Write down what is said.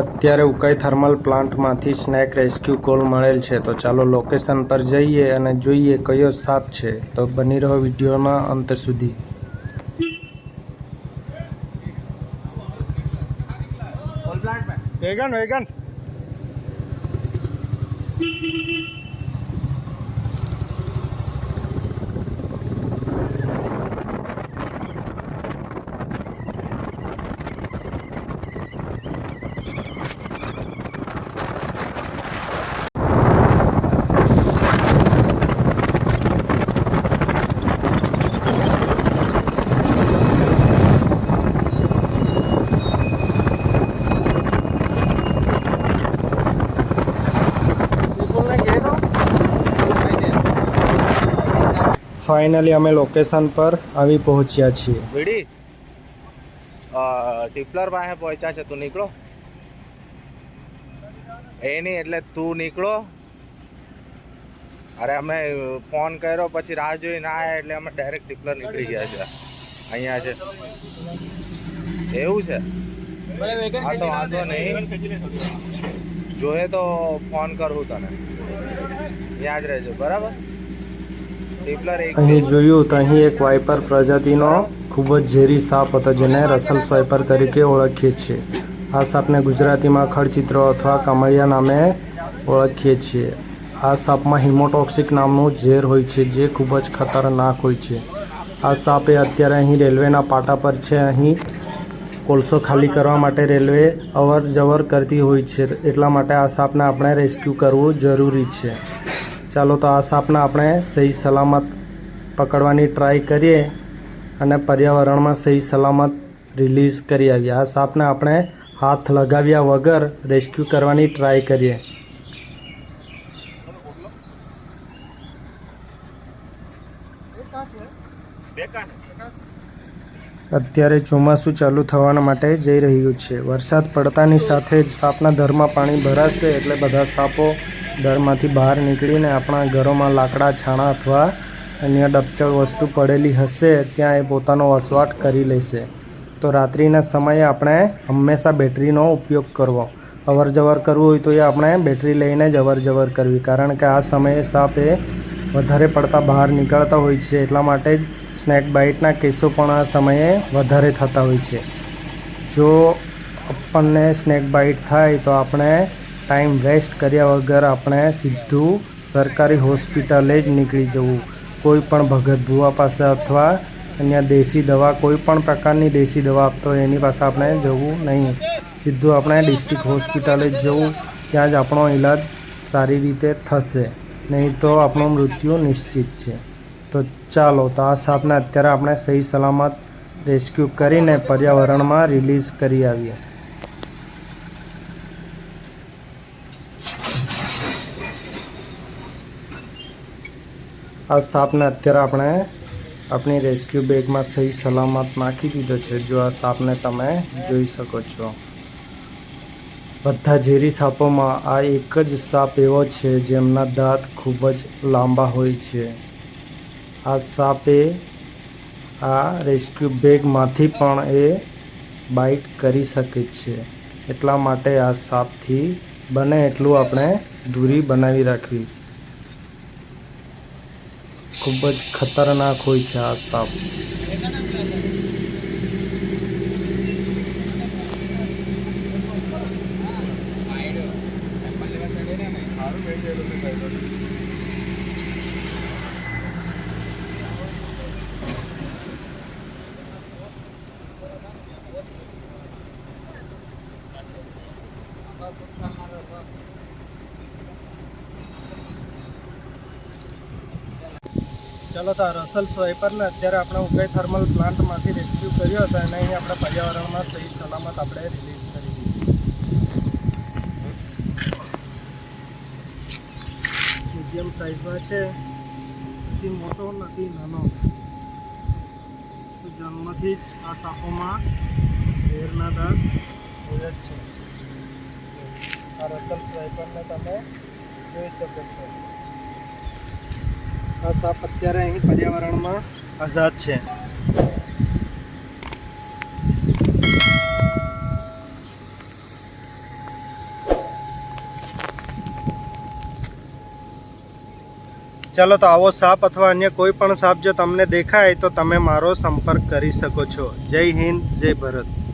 અત્યારે ઉકાઈ થર્મલ પ્લાન્ટમાંથી snake rescue call મળેલ છે. તો ચાલો લોકેશન પર જઈએ અને જોઈએ કયો સાપ છે. તો બની રહો વિડીયોના અંત સુધી. વેગન વેગન ફાઇનલી અમે લોકેશન પર આવી પહોંચ્યા છીએ. વીડી? ટિપલર પાસે પહોંચ્યા છે, તું નીકળો. એ નહીં, એટલે તું નીકળો. અરે, અમે ફોન કર્યો, પછી રાહ જોઈ ના આવ્યા એટલે અમે ડાયરેક્ટ ટિપલર નીકળી ગયા છે. અહીંયા છે. એવું છે? હા, તો વાંધો નહીં. જોઈએ તો ફોન કરું તને. યાદ રહેજો, બરાબર? અહીં જોયું તો અહીં એક વાઇપર પ્રજાતિનો ખૂબ જ ઝેરી સાપ હતો જેને રસલ સ્વાઇપર તરીકે ઓળખીએ છીએ. આ સાપને ગુજરાતીમાં ખડચિત્રો અથવા કમળિયા નામે ઓળખીએ છીએ. આ સાપમાં હિમોટોક્સિક નામનું ઝેર હોય છે જે ખૂબ જ ખતરનાક હોય છે. આ સાપ એ અત્યારે અહીં રેલવેના પાટા પર છે. અહીં કોલસો ખાલી કરવા માટે રેલવે અવર જવર કરતી હોય છે. એટલા માટે આ સાપને આપણે રેસ્ક્યુ કરવું જરૂરી છે. ચાલો તો આ સાપને આપણે સહી સલામત પકડવાની ટ્રાય કરીએ અને પર્યાવરણમાં સહી સલામત રિલીઝ કરી આવીએ. આ સાપને આપણે હાથ લગાવ્યા વગર રેસ્ક્યુ કરવાની ટ્રાય કરીએ. અત્યારે ચોમાસું ચાલુ થવાના માટે જઈ રહ્યું છે. વરસાદ પડતાની સાથે જ સાપના ઘરમાં પાણી ભરાશે એટલે બધા સાપો દરમાંથી બહાર નીકળીને આપણા ઘરોમાં લાકડા, છાણા અથવા અન્ય ડપચળ વસ્તુ પડેલી હશે, ત્યાં એ પોતાનો વસવાટ કરી લેશે. તો રાત્રિના સમયે આપણે હંમેશા બેટરીનો ઉપયોગ કરવો. અવર જવર કરવું હોય તો એ આપણે બેટરી લઈને જ અવર જવર કરવી. કારણ કે આ સમયે સાપ એ વધારે પડતા બહાર નીકળતા હોય છે, એટલા માટે જ સ્નેક બાઇટના કેસો પણ આ સમયે વધારે થતા હોય છે. જો આપણને સ્નેક બાઇટ થાય તો આપણે ટાઈમ વેસ્ટ કર્યા વગર આપણે સીધું સરકારી હોસ્પિટલે જ નીકળી જવું. કોઈ પણ ભગત ભુવા પાસે અથવા અન્ય દેશી દવા, કોઈ પણ પ્રકારની દેશી દવા આપતો હોય એની પાસે આપણે જવું નહીં. સીધું આપણે ડિસ્ટ્રિક્ટ હોસ્પિટલે જ જવું. ત્યાં જ આપણો ઈલાજ સારી રીતે થશે. નહીં તો આપણું મૃત્યુ નિશ્ચિત છે. તો ચાલો, તો આ સાપને અત્યારે આપણે સહી સલામત રેસ્ક્યુ કરીને પર્યાવરણમાં રિલીઝ કરી આવીએ. આ સાપને અત્યારે આપણે આપણી રેસ્ક્યુ બેગમાં સહી સલામત નાખી દીધો છે. જો આ સાપને તમે જોઈ શકો છો. બધા ઝેરી સાપોમાં આ એક જ સાપ એવો છે જેમના દાંત ખૂબ જ લાંબા હોય છે. આ સાપે આ રેસ્ક્યુ બેગમાંથી પણ એ બાઇટ કરી શકે છે. એટલા માટે આ સાપથી બને એટલું આપણે દૂરી બનાવી રાખવી. ખૂબ જ ખતરનાક હોય છે આ સાપ ચાલો તો આ રસલ સ્વાઇપરને અત્યારે આપણે ઉગાઈ થર્મલ પ્લાન્ટમાંથી રેસ્ક્યુ કર્યો હતો. અને અહીં આપણે પર્યાવરણમાં સહી સલામત આપણે રિલીઝ કરી મીડિયમ સાઇઝમાં છે. નથી મોટો નથી, નાનો. જન્મથી જ આ સાપોમાં ઝેરના દાંત હોય જ છે. આ રસલ સ્વાઇપરને તમે જોઈ શકો છો. આ સાપ અત્યારે અહીં પર્યાવરણમાં આઝાદ છે. ચાલો તો આવો સાપ અથવા અન્ય કોઈ પણ સાપ જો તમને દેખાય તો તમે મારો સંપર્ક કરી શકો છો. જય હિન્દ, જય ભરત.